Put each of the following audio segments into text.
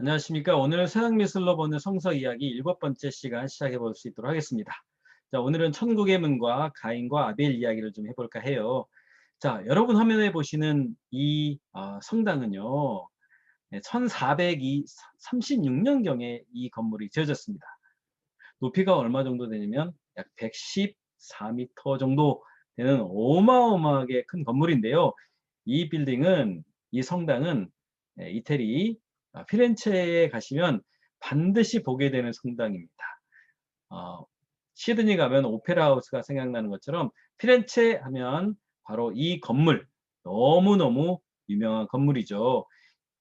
안녕하십니까. 오늘 서양미술로 보는 성서 이야기 일곱 번째 시간 시작해 볼 수 있도록 하겠습니다. 자, 오늘은 천국의 문과 가인과 아벨 이야기를 좀 해볼까 해요. 자, 여러분 화면에 보시는 이 어, 성당은요, 1436년경에 이 건물이 지어졌습니다. 높이가 얼마 정도 되냐면 약 114m 정도 되는 어마어마하게 큰 건물인데요. 이 빌딩은, 이 성당은 예, 이태리 아, 피렌체에 가시면 반드시 보게 되는 성당입니다. 어, 시드니 가면 오페라 하우스가 생각나는 것처럼 피렌체 하면 바로 이 건물 너무너무 유명한 건물이죠.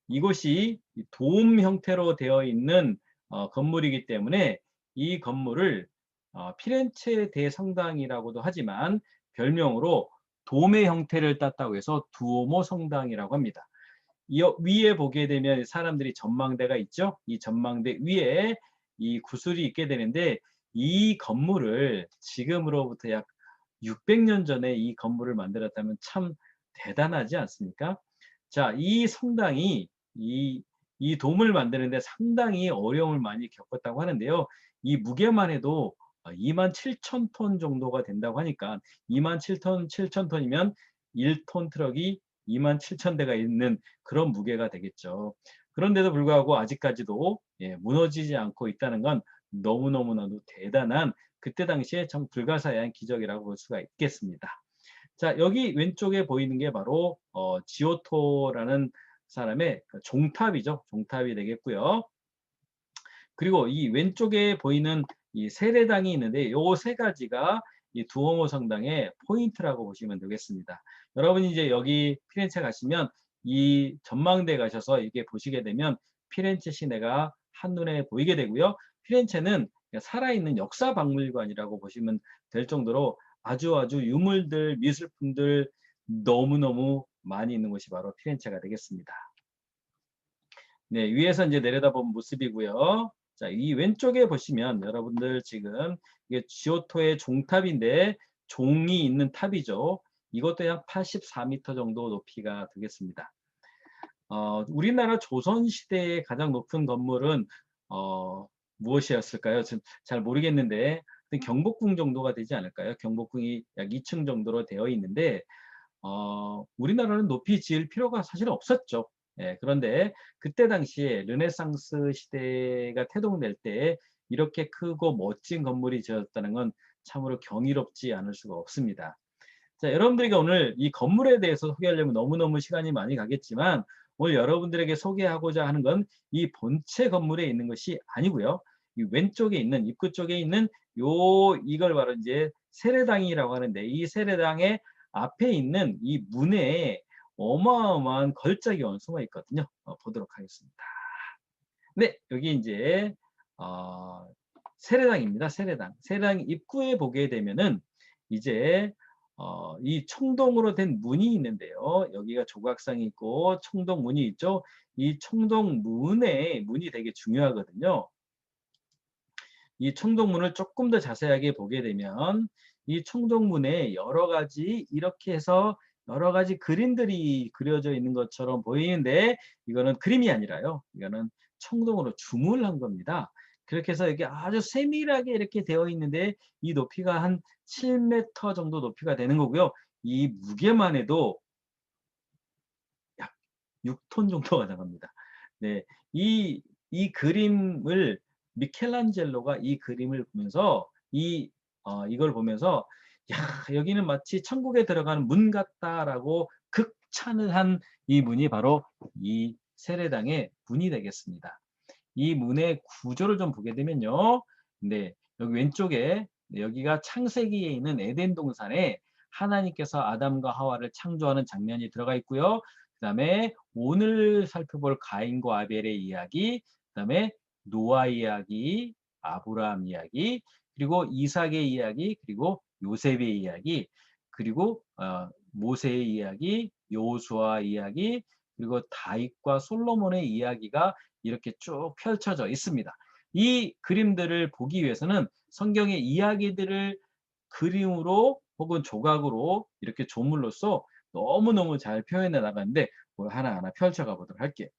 이곳이 돔 형태로 되어 있는 어, 건물이기 때문에 이 건물을 어, 피렌체 대성당이라고도 하지만 별명으로 돔의 형태를 땄다고 해서 두오모 성당이라고 합니다. 이 위에 보게 되면 사람들이 전망대가 있죠. 이 전망대 위에 이 구슬이 있게 되는데 이 건물을 지금으로부터 약 600년 전에 이 건물을 만들었다면 참 대단하지 않습니까? 자, 이 성당이 이, 이 돔을 만드는데 상당히 어려움을 많이 겪었다고 하는데요. 이 무게만 해도 2만 7천 톤 정도가 된다고 하니까 2만 7톤, 7천 톤이면 1톤 트럭이 2만 7천 대가 있는 그런 무게가 되겠죠. 그런데도 불구하고 아직까지도 예, 무너지지 않고 있다는 건 너무너무나도 대단한 그때 당시에 참 불가사의한 기적이라고 볼 수가 있겠습니다. 자 여기 왼쪽에 보이는 게 바로 어, 지오토라는 사람의 그 종탑이죠. 종탑이 되겠고요. 그리고 이 왼쪽에 보이는 이 세례당이 있는데 요 세 가지가 이 두오모 성당의 포인트라고 보시면 되겠습니다. 여러분이 이제 여기 피렌체 가시면 이 전망대 가셔서 이게 보시게 되면 피렌체 시내가 한눈에 보이게 되고요. 피렌체는 살아있는 역사 박물관이라고 보시면 될 정도로 아주 아주 유물들, 미술품들 너무너무 많이 있는 곳이 바로 피렌체가 되겠습니다. 네, 위에서 이제 내려다본 모습이고요. 자, 이 왼쪽에 보시면 여러분들 지금 이게 지오토의 종탑인데 종이 있는 탑이죠. 이것도 약 84m 정도 높이가 되겠습니다. 어, 우리나라 조선시대의 가장 높은 건물은 어, 무엇이었을까요? 지금 잘 모르겠는데 경복궁 정도가 되지 않을까요? 경복궁이 약 2층 정도로 되어 있는데 어, 우리나라는 높이 지을 필요가 사실 없었죠. 예, 그런데 그때 당시에 르네상스 시대가 태동될 때 이렇게 크고 멋진 건물이 지어졌다는 건 참으로 경이롭지 않을 수가 없습니다. 자, 여러분들에게 오늘 이 건물에 대해서 소개하려면 너무너무 시간이 많이 가겠지만 오늘 여러분들에게 소개하고자 하는 건 이 본체 건물에 있는 것이 아니고요. 이 왼쪽에 있는 입구 쪽에 있는 요 이걸 바로 이제 세례당이라고 하는데 이 세례당의 앞에 있는 이 문에 어마어마한 걸작이 원소가 있거든요. 어, 보도록 하겠습니다. 네, 여기 이제 어, 세례당입니다. 세례당. 세례당 입구에 보게 되면은 이제 어, 이 청동으로 된 문이 있는데요. 여기가 조각상이 있고 청동 문이 있죠. 이 청동 문의 문이 되게 중요하거든요. 이 청동문을 조금 더 자세하게 보게 되면 이 청동문에 여러 가지 이렇게 해서 여러 가지 그림들이 그려져 있는 것처럼 보이는데 이거는 그림이 아니라요. 이거는 청동으로 주물한 겁니다. 그렇게 해서 이게 아주 세밀하게 이렇게 되어 있는데 이 높이가 한 7m 정도 높이가 되는 거고요. 이 무게만 해도 약 6톤 정도가 나갑니다. 네, 이, 이 그림을 미켈란젤로가 이 그림을 보면서 이 어, 이걸 보면서 야 여기는 마치 천국에 들어가는 문 같다라고 극찬을 한 이 문이 바로 이 세례당의 문이 되겠습니다. 이 문의 구조를 좀 보게 되면요. 네, 여기 왼쪽에 여기가 창세기에 있는 에덴 동산에 하나님께서 아담과 하와를 창조하는 장면이 들어가 있고요. 그 다음에 오늘 살펴볼 가인과 아벨의 이야기, 그 다음에 노아 이야기, 아브라함 이야기, 그리고 이삭의 이야기, 그리고 요셉의 이야기, 그리고 어, 모세의 이야기, 요수아 이야기, 그리고 다윗과 솔로몬의 이야기가 이렇게 쭉 펼쳐져 있습니다. 이 그림들을 보기 위해서는 성경의 이야기들을 그림으로 혹은 조각으로 이렇게 조물로써 너무너무 잘 표현해 나가는데 뭘 하나하나 펼쳐가 보도록 할게요.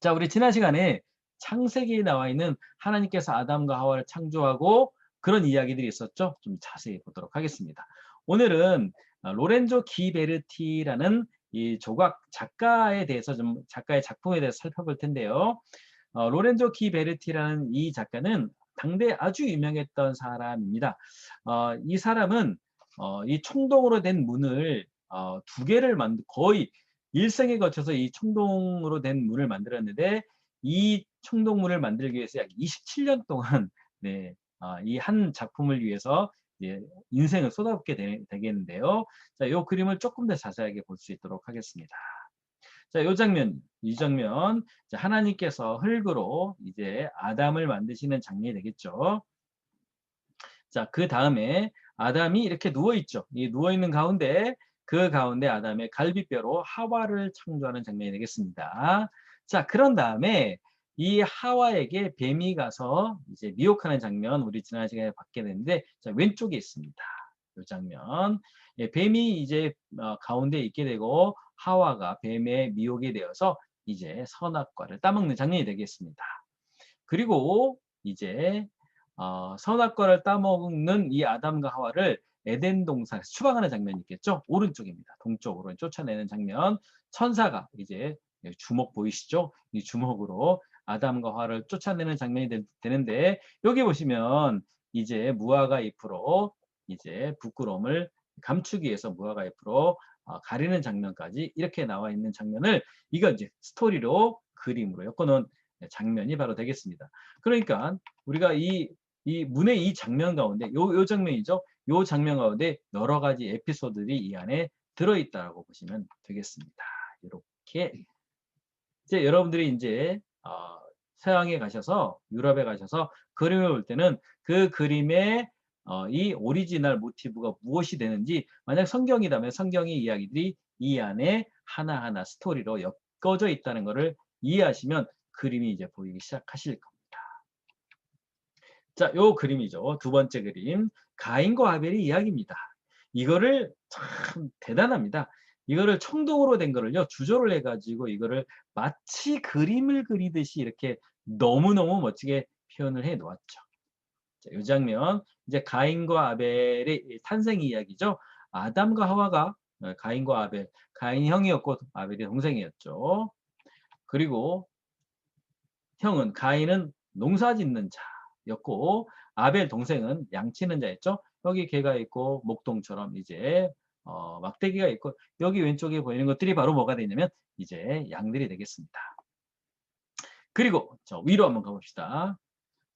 자, 우리 지난 시간에 창세기에 나와 있는 하나님께서 아담과 하와를 창조하고 그런 이야기들이 있었죠. 좀 자세히 보도록 하겠습니다. 오늘은 어, 로렌조 기베르티라는 이 조각 작가에 대해서 좀 작가의 작품에 대해서 살펴볼 텐데요. 어, 로렌조 기베르티라는 이 작가는 당대 아주 유명했던 사람입니다. 어, 이 사람은 어, 이 총동으로 된 문을 어, 두 개를 만들 거의 일생에 거쳐서 이 총동으로 된 문을 만들었는데 이 총동문을 만들기 위해서 약 27년 동안 네, 아, 이한 작품을 위해서 예, 인생을 쏟아붓게 되, 겠는데요 자, 이 그림을 조금 더 자세하게 볼 수 있도록 하겠습니다. 자, 이 장면, 이 장면, 자, 하나님께서 흙으로 이제 아담을 만드시는 장면이 되겠죠. 자, 그 다음에 아담이 이렇게 누워있죠. 이 누워있는 가운데, 그 가운데 아담의 갈비뼈로 하와를 창조하는 장면이 되겠습니다. 자, 그런 다음에 이 하와에게 뱀이 가서 이제 미혹하는 장면 우리 지난 시간에 봤게 됐는데 자, 왼쪽에 있습니다. 이 장면. 예, 뱀이 이제 어, 가운데 있게 되고 하와가 뱀의 미혹이 되어서 이제 선악과를 따먹는 장면이 되겠습니다. 그리고 이제 어, 선악과를 따먹는 이 아담과 하와를 에덴 동산에서 추방하는 장면이 있겠죠. 오른쪽입니다. 동쪽으로 쫓아내는 장면. 천사가 이제 주먹 보이시죠? 이 주먹으로 아담과 화를 쫓아내는 장면이 되, 는데 여기 보시면 이제 무화과 잎으로 이제 부끄러움을 감추기 위해서 무화과 잎으로 어, 가리는 장면까지 이렇게 나와 있는 장면을 이거 이제 스토리로 그림으로 엮어놓은 장면이 바로 되겠습니다. 그러니까 우리가 이, 이 문의 이 장면 가운데 요, 요 장면이죠. 요 장면 가운데 여러 가지 에피소드들이 이 안에 들어있다고 보시면 되겠습니다. 이렇게 이제 여러분들이 이제 어, 서양에 가셔서 유럽에 가셔서 그림을 볼 때는 그 그림의 어, 이 오리지널 모티브가 무엇이 되는지 만약 성경이라면 성경의 이야기들이 이 안에 하나하나 스토리로 엮어져 있다는 것을 이해하시면 그림이 이제 보이기 시작하실 겁니다. 자, 요 그림이죠. 두 번째 그림. 가인과 아벨의 이야기입니다. 이거를 참 대단합니다. 이거를 청동으로 된 거를요, 주조를 해가지고 이거를 마치 그림을 그리듯이 이렇게 너무너무 멋지게 표현을 해 놓았죠. 자, 이 장면 이제 가인과 아벨의 탄생 이야기죠. 아담과 하와가 어, 가인과 아벨, 가인이 형이었고 아벨이 동생이었죠. 그리고 형은 가인은 농사 짓는 자였고 아벨 동생은 양치는 자였죠. 여기 개가 있고 목동처럼 이제 어, 막대기가 있고 여기 왼쪽에 보이는 것들이 바로 뭐가 되냐면 이제 양들이 되겠습니다. 그리고 저 위로 한번 가봅시다.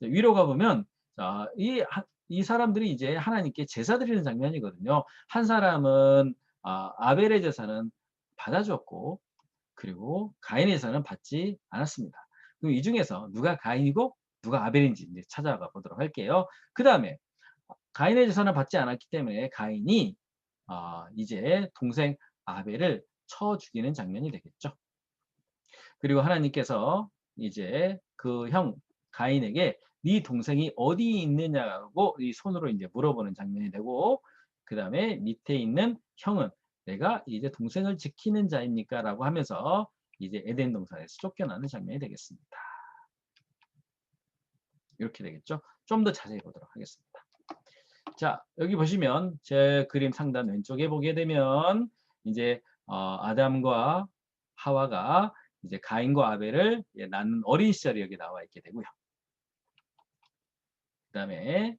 위로 가보면 자, 이, 이 사람들이 이제 하나님께 제사 드리는 장면이거든요. 한 사람은 아, 아벨의 제사는 받아줬고 그리고 가인의 제사는 받지 않았습니다. 그럼 이 중에서 누가 가인이고 누가 아벨인지 이제 찾아가 보도록 할게요. 그 다음에 가인의 제사는 받지 않았기 때문에 가인이 아, 이제 동생 아벨을 쳐 죽이는 장면이 되겠죠. 그리고 하나님께서 이제 그 형 가인에게 네 동생이 어디 있느냐고 이 손으로 이제 물어보는 장면이 되고 그 다음에 밑에 있는 형은 내가 이제 동생을 지키는 자입니까? 라고 하면서 이제 에덴 동산에서 쫓겨나는 장면이 되겠습니다. 이렇게 되겠죠. 좀 더 자세히 보도록 하겠습니다. 자 여기 보시면 제 그림 상단 왼쪽에 보게 되면 이제 어, 아담과 하와가 이제 가인과 아벨을 예, 낳는 어린 시절이 여기 나와 있게 되고요. 그 다음에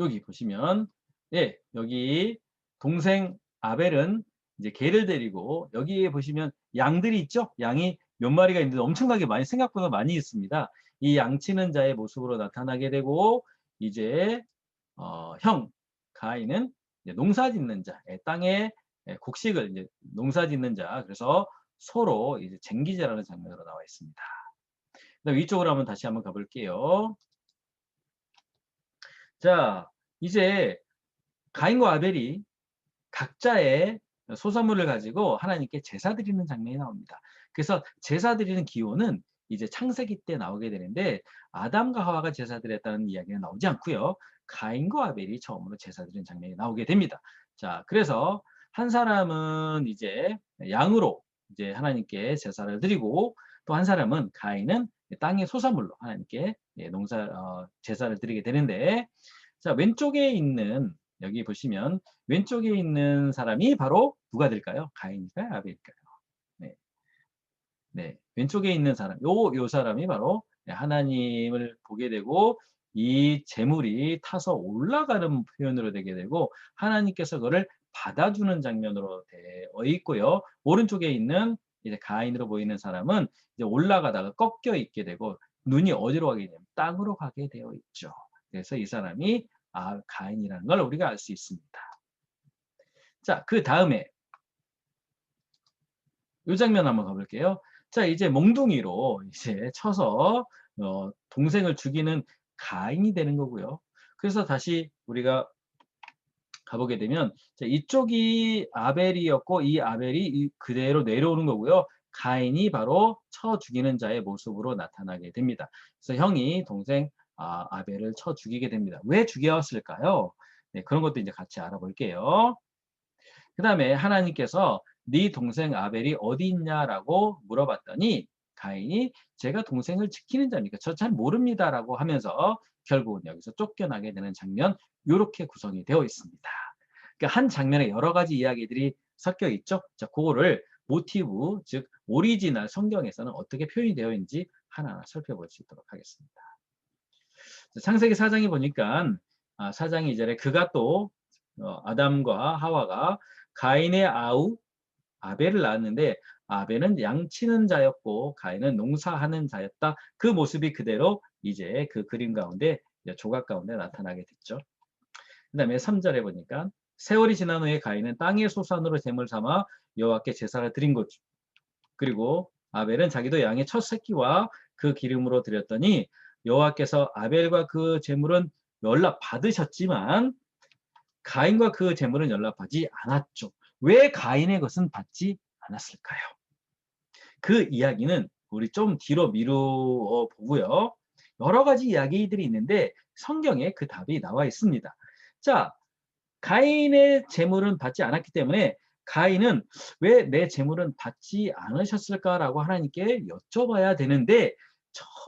여기 보시면 예 여기 동생 아벨은 이제 개를 데리고 여기에 보시면 양들이 있죠. 양이 몇 마리가 있는데 엄청나게 많이 생각보다 많이 있습니다. 이 양치는 자의 모습으로 나타나게 되고 이제 어, 형 가인은 농사 짓는 자, 예, 땅에 예, 곡식을 이제 농사 짓는 자. 그래서 서로 이제 쟁기제라는 장면으로 나와 있습니다. 그다음 위쪽으로 한번 다시 한번 가볼게요. 자, 이제 가인과 아벨이 각자의 소산물을 가지고 하나님께 제사 드리는 장면이 나옵니다. 그래서 제사 드리는 기호는 이제 창세기 때 나오게 되는데 아담과 하와가 제사 드렸다는 이야기는 나오지 않고요. 가인과 아벨이 처음으로 제사 드리는 장면이 나오게 됩니다. 자, 그래서 한 사람은 이제 양으로 이제 하나님께 제사를 드리고 또 한 사람은 가인은 땅의 소산물로 하나님께 예, 농사 어, 제사를 드리게 되는데 자 왼쪽에 있는 여기 보시면 왼쪽에 있는 사람이 바로 누가 될까요? 가인일까요? 아벨일까요? 네. 네. 왼쪽에 있는 사람, 요, 요 사람이 바로 하나님을 보게 되고 이 재물이 타서 올라가는 표현으로 되게 되고 하나님께서 그를 받아주는 장면으로 되어 있고요. 오른쪽에 있는 이제 가인으로 보이는 사람은 이제 올라가다가 꺾여 있게 되고 눈이 어디로 가게 되냐면 땅으로 가게 되어 있죠. 그래서 이 사람이 아, 가인이라는 걸 우리가 알 수 있습니다. 자, 그 다음에 이 장면 한번 가볼게요. 자, 이제 몽둥이로 이제 쳐서 어, 동생을 죽이는 가인이 되는 거고요. 그래서 다시 우리가 가보게 되면 자, 이쪽이 아벨이었고 이 아벨이 그대로 내려오는 거고요. 가인이 바로 쳐 죽이는 자의 모습으로 나타나게 됩니다. 그래서 형이 동생 아, 아벨을 쳐 죽이게 됩니다. 왜 죽여왔을까요? 네, 그런 것도 이제 같이 알아볼게요. 그 다음에 하나님께서 네 동생 아벨이 어디 있냐라고 물어봤더니 가인이 제가 동생을 지키는 자입니까? 저 잘 모릅니다라고 하면서 결국은 여기서 쫓겨나게 되는 장면 이렇게 구성이 되어 있습니다. 그러니까 한 장면에 여러 가지 이야기들이 섞여 있죠. 자, 그거를 모티브, 즉 오리지널 성경에서는 어떻게 표현이 되어 있는지 하나하나 살펴볼 수 있도록 하겠습니다. 창세기 4장에 보니까 아, 4장 2절에 그가 또 어, 아담과 하와가 가인의 아우 아벨을 낳았는데 아벨은 양치는 자였고 가인은 농사하는 자였다. 그 모습이 그대로 이제 그 그림 가운데 조각 가운데 나타나게 됐죠. 그 다음에 3절에 보니까 세월이 지난 후에 가인은 땅의 소산으로 제물 삼아 여호와께 제사를 드린 거죠. 그리고 아벨은 자기도 양의 첫 새끼와 그 기름으로 드렸더니 여호와께서 아벨과 그 제물은 연락 받으셨지만 가인과 그 제물은 연락받지 않았죠. 왜 가인의 것은 받지 않았을까요? 그 이야기는 우리 좀 뒤로 미루어 보고요. 여러 가지 이야기들이 있는데 성경에 그 답이 나와 있습니다. 자, 가인의 재물은 받지 않았기 때문에 가인은 왜 내 재물은 받지 않으셨을까라고 하나님께 여쭤봐야 되는데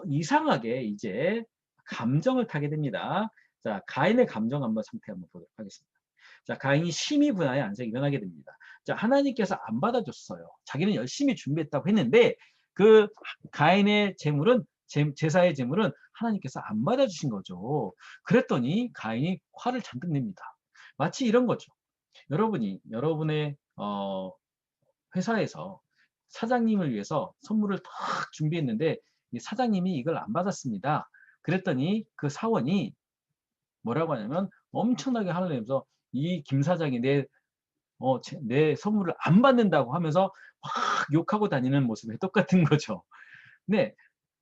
이상하게 이제 감정을 타게 됩니다. 자, 가인의 감정 한번 상태 한번 보도록 하겠습니다. 자, 가인이 심히 분하여 안색이 변하게 됩니다. 자, 하나님께서 안 받아줬어요. 자기는 열심히 준비했다고 했는데 그 가인의 재물은 제사의 재물은 하나님께서 안 받아주신 거죠. 그랬더니 가인이 화를 잔뜩 냅니다. 마치 이런 거죠. 여러분이 여러분의 어, 회사에서 사장님을 위해서 선물을 딱 준비했는데 사장님이 이걸 안 받았습니다. 그랬더니 그 사원이 뭐라고 하냐면 엄청나게 화를 내면서 이 김 사장이 내, 어, 내 선물을 안 받는다고 하면서 막 욕하고 다니는 모습에 똑같은 거죠. 네.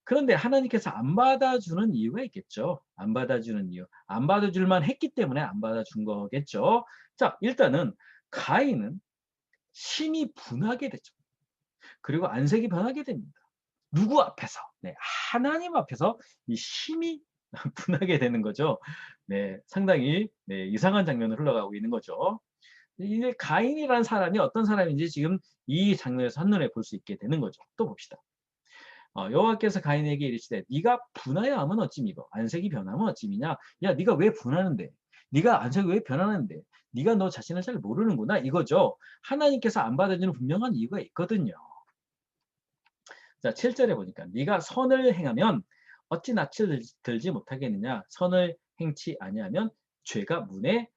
그런데 하나님께서 안 받아주는 이유가 있겠죠. 안 받아주는 이유. 안 받아줄만 했기 때문에 안 받아준 거겠죠. 자, 일단은 가인은 심히 분하게 되죠. 그리고 안색이 변하게 됩니다. 누구 앞에서? 네, 하나님 앞에서 이 힘이 분하게 되는 거죠. 네, 상당히 네, 이상한 장면을 흘러가고 있는 거죠. 이제 가인이라는 사람이 어떤 사람인지 지금 이 장면에서 한눈에 볼 수 있게 되는 거죠. 또 봅시다. 어, 여호와께서 가인에게 이르시되 네가 분하여 하면 어찌미고 안색이 변하면 어찌미냐 야 네가 왜 분하는데 네가 안색이 왜 변하는데 네가 너 자신을 잘 모르는구나 이거죠 하나님께서 안 받아주는 분명한 이유가 있거든요 자, 7절에 보니까 네가 선을 행하면 어찌 낯을 들지 못하겠느냐 선을 행치 아니하면 죄가 문에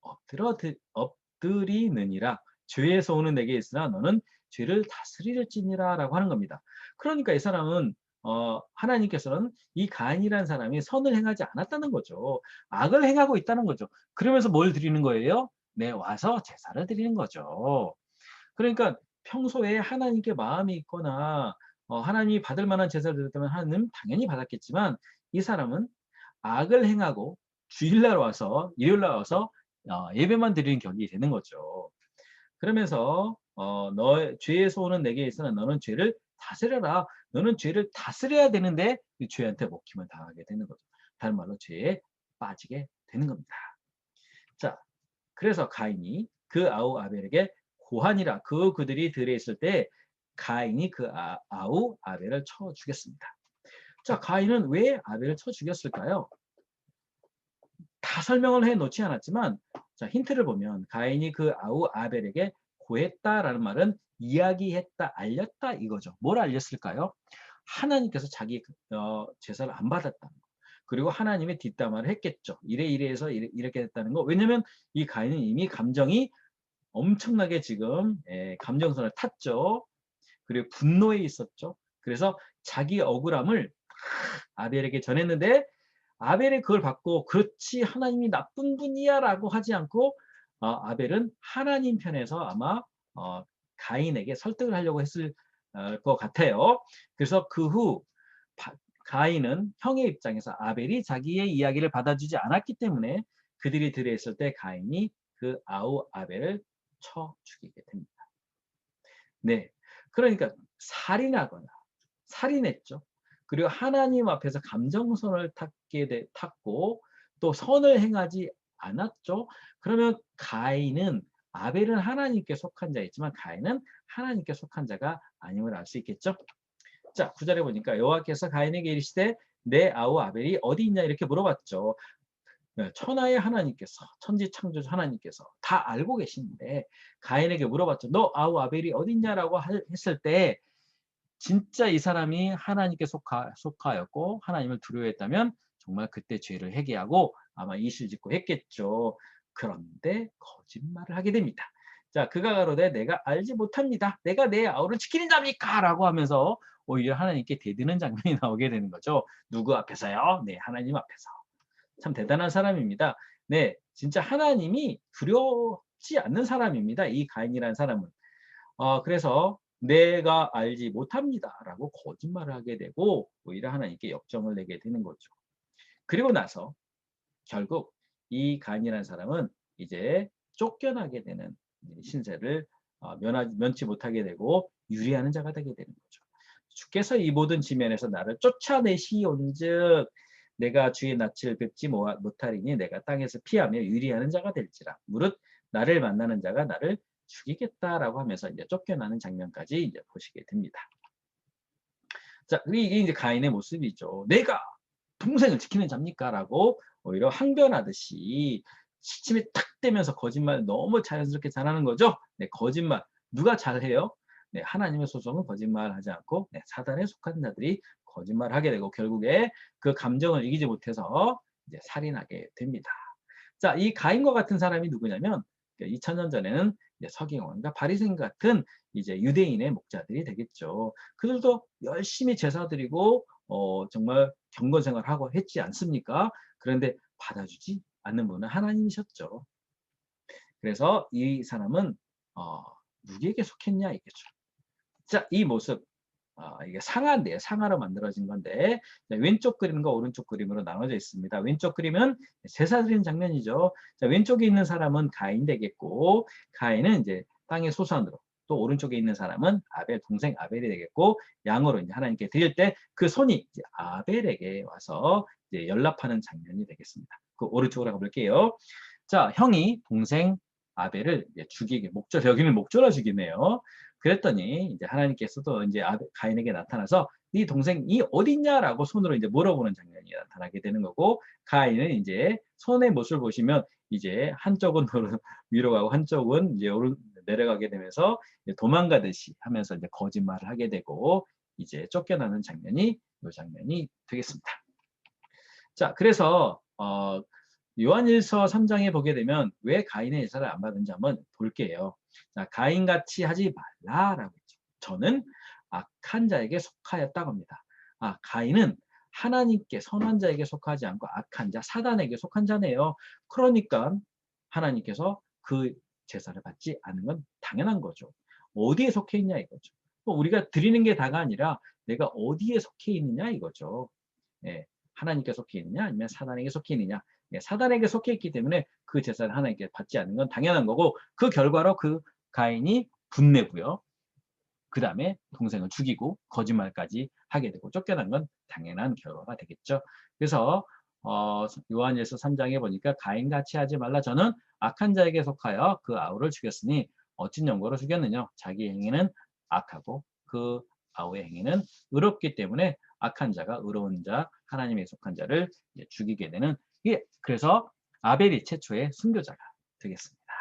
엎드러 엎드리느니라 죄에서 오는 내게 있으나 너는 죄를 다스리를지니라 라고 하는 겁니다. 그러니까 이 사람은 어, 하나님께서는 이 가인이라는 사람이 선을 행하지 않았다는 거죠. 악을 행하고 있다는 거죠. 그러면서 뭘 드리는 거예요? 네, 와서 제사를 드리는 거죠. 그러니까 평소에 하나님께 마음이 있거나 어, 하나님이 받을 만한 제사를 드렸다면 하나님 당연히 받았겠지만 이 사람은 악을 행하고 주일날 와서 일요일날 와서 어, 예배만 드리는 격이 되는 거죠. 그러면서 어, 너 죄에서 오는 내게 있으나 너는 죄를 다스려라. 너는 죄를 다스려야 되는데 이 죄한테 먹힘을 당하게 되는 거죠. 다른 말로 죄에 빠지게 되는 겁니다. 자, 그래서 가인이 그 아우 아벨에게 고한이라 그 그들이 들에 있을 때 가인이 그 아, 아우 아벨을 쳐 죽였습니다. 자, 가인은 왜 아벨을 쳐 죽였을까요? 다 설명을 해 놓지 않았지만 자, 힌트를 보면 가인이 그 아우 아벨에게 고했다라는 말은 이야기했다, 알렸다 이거죠. 뭘 알렸을까요? 하나님께서 자기 어, 제사를 안 받았다는 거. 그리고 하나님의 뒷담화를 했겠죠. 이래 이래 해서 이래, 이렇게 됐다는 거. 왜냐면 이 가인은 이미 감정이 엄청나게 지금 예, 감정선을 탔죠. 그리고 분노에 있었죠. 그래서 자기 억울함을 아벨에게 전했는데 아벨이 그걸 받고 그렇지 하나님이 나쁜 분이야 라고 하지 않고 어, 아벨은 하나님 편에서 아마 어, 가인에게 설득을 하려고 했을 어, 것 같아요. 그래서 그 후 가인은 형의 입장에서 아벨이 자기의 이야기를 받아주지 않았기 때문에 그들이 들어있을 때 가인이 그 아우 아벨을 쳐 죽이게 됩니다. 네, 그러니까 살인하거나 살인했죠. 그리고 하나님 앞에서 감정선을 탔게 되, 탔고 또 선을 행하지 않았죠. 그러면 가인은 아벨은 하나님께 속한 자였지만 가인은 하나님께 속한 자가 아님을 알 수 있겠죠. 자, 구절에 보니까 여호와께서 가인에게 이르시되 내 아우 아벨이 어디 있냐 이렇게 물어봤죠. 네, 천하의 하나님께서 천지 창조주 하나님께서 다 알고 계시는데 가인에게 물어봤죠. 너 아우 아벨이 어디 있냐라고 했을 때 진짜 이 사람이 하나님께 속하, 속하였고 하나님을 두려워했다면 정말 그때 죄를 회개하고 아마 이실 짓고 했겠죠. 그런데 거짓말을 하게 됩니다. 자, 그가 가로되 내가 알지 못합니다. 내가 내 아우를 지키는 자입니까? 라고 하면서 오히려 하나님께 대드는 장면이 나오게 되는 거죠. 누구 앞에서요? 네, 하나님 앞에서. 참 대단한 사람입니다. 네, 진짜 하나님이 두렵지 않는 사람입니다. 이 가인이라는 사람은. 어, 그래서 내가 알지 못합니다. 라고 거짓말을 하게 되고 오히려 하나님께 역정을 내게 되는 거죠. 그리고 나서 결국 이 가인이라는 사람은 이제 쫓겨나게 되는 신세를 어, 면치 못하게 되고 유리하는 자가 되게 되는 거죠. 주께서 이 모든 지면에서 나를 쫓아내시온즉 내가 주의 낯을 뵙지 못하리니 내가 땅에서 피하며 유리하는 자가 될지라 무릇 나를 만나는 자가 나를 죽이겠다라고 하면서 이제 쫓겨나는 장면까지 이제 보시게 됩니다. 자, 이게 이제 가인의 모습이죠. 내가 동생을 지키는 자입니까라고 오히려 항변하듯이 시침이 탁 되면서 거짓말 너무 자연스럽게 잘하는 거죠. 네, 거짓말 누가 잘해요? 네, 하나님의 소송은 거짓말하지 않고 네, 사단에 속한 자들이 거짓말하게 되고 결국에 그 감정을 이기지 못해서 이제 살인하게 됩니다. 자, 이 가인과 같은 사람이 누구냐면 2000년 전에는 서기관과 바리새인 같은 이제 유대인의 목자들이 되겠죠. 그들도 열심히 제사 드리고 어, 정말 경건 생활하고 했지 않습니까? 그런데 받아주지 않는 분은 하나님이셨죠. 그래서 이 사람은 어, 누구에게 속했냐 이겠죠. 자, 이 모습 어, 이게 상하인데요. 상하로 만들어진 건데 왼쪽 그림과 오른쪽 그림으로 나눠져 있습니다. 왼쪽 그림은 제사 드리는 장면이죠. 자, 왼쪽에 있는 사람은 가인 되겠고 가인은 이제 땅의 소산으로 또 오른쪽에 있는 사람은 아벨 동생 아벨이 되겠고 양으로 이제 하나님께 드릴 때 그 손이 아벨에게 와서 이제 연락하는 장면이 되겠습니다. 그 오른쪽으로 가볼게요. 자, 형이 동생 아벨을 죽이게 목절 여기는 목절라 죽이네요. 그랬더니 이제 하나님께서도 이제 가인에게 나타나서 네 동생이 어딨냐라고 손으로 이제 물어보는 장면이 나타나게 되는 거고 가인은 이제 손의 모습을 보시면 이제 한쪽은 위로 가고 한쪽은 이제 오른 내려가게 되면서 도망가듯이 하면서 이제 거짓말을 하게 되고 이제 쫓겨나는 장면이 이 장면이 되겠습니다. 자, 그래서 어, 요한일서 3장에 보게 되면 왜 가인의 예사를 안 받은지 한번 볼게요. 자, 가인같이 하지 말라라고 했죠. 저는 악한 자에게 속하였다고 합니다. 아, 가인은 하나님께 선한 자에게 속하지 않고 악한 자, 사단에게 속한 자네요. 그러니까 하나님께서 그 제사를 받지 않은 건 당연한 거죠. 어디에 속해 있냐 이거죠. 뭐 우리가 드리는 게 다가 아니라 내가 어디에 속해 있느냐 이거죠. 예, 하나님께 속해 있느냐 아니면 사단에게 속해 있느냐. 예, 사단에게 속해 있기 때문에 그 제사를 하나님께 받지 않는 건 당연한 거고 그 결과로 그 가인이 분내고요. 그 다음에 동생을 죽이고 거짓말까지 하게 되고 쫓겨난 건 당연한 결과가 되겠죠. 그래서 어, 요한일서 3장에 보니까 가인같이 하지 말라 저는 악한 자에게 속하여 그 아우를 죽였으니 어찌 연고로 죽였느냐 자기 행위는 악하고 그 아우의 행위는 의롭기 때문에 악한 자가 의로운 자, 하나님에 속한 자를 이제 죽이게 되는 이게 그래서 아벨이 최초의 순교자가 되겠습니다.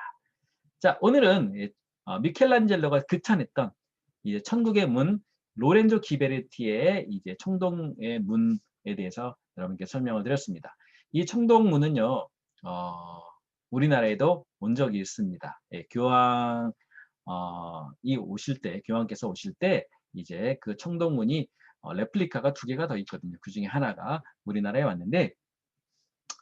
자, 오늘은 이, 어, 미켈란젤로가 극찬했던 이제 천국의 문 로렌조 기베르티의 이제 청동의 문에 대해서 여러분께 설명을 드렸습니다. 이 청동문은요, 어, 우리나라에도 온 적이 있습니다. 예, 교황 어, 이 오실 때 교황께서 오실 때 이제 그 청동문이 어, 레플리카가 두 개가 더 있거든요. 그 중에 하나가 우리나라에 왔는데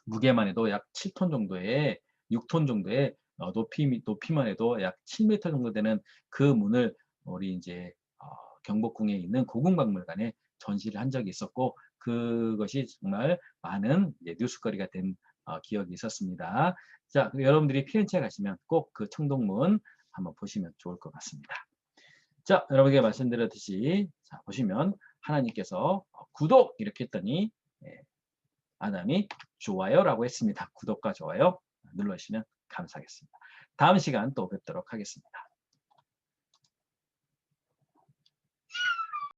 무게만 해도 약 7톤 정도의 6톤 정도의 어, 높이 높이만 해도 약 7m 정도 되는 그 문을 우리 이제 어, 경복궁에 있는 고궁박물관에 전시를 한 적이 있었고 그것이 정말 많은 뉴스거리가 된 어, 기억이 있었습니다. 자, 여러분들이 피렌체 가시면 꼭 그 청동문 한번 보시면 좋을 것 같습니다. 자, 여러분에게 말씀드렸듯이 자, 보시면 하나님께서 어, 구독 이렇게 했더니 예, 아담이 좋아요라고 했습니다. 구독과 좋아요 눌러주시면 감사하겠습니다. 다음 시간 또 뵙도록 하겠습니다.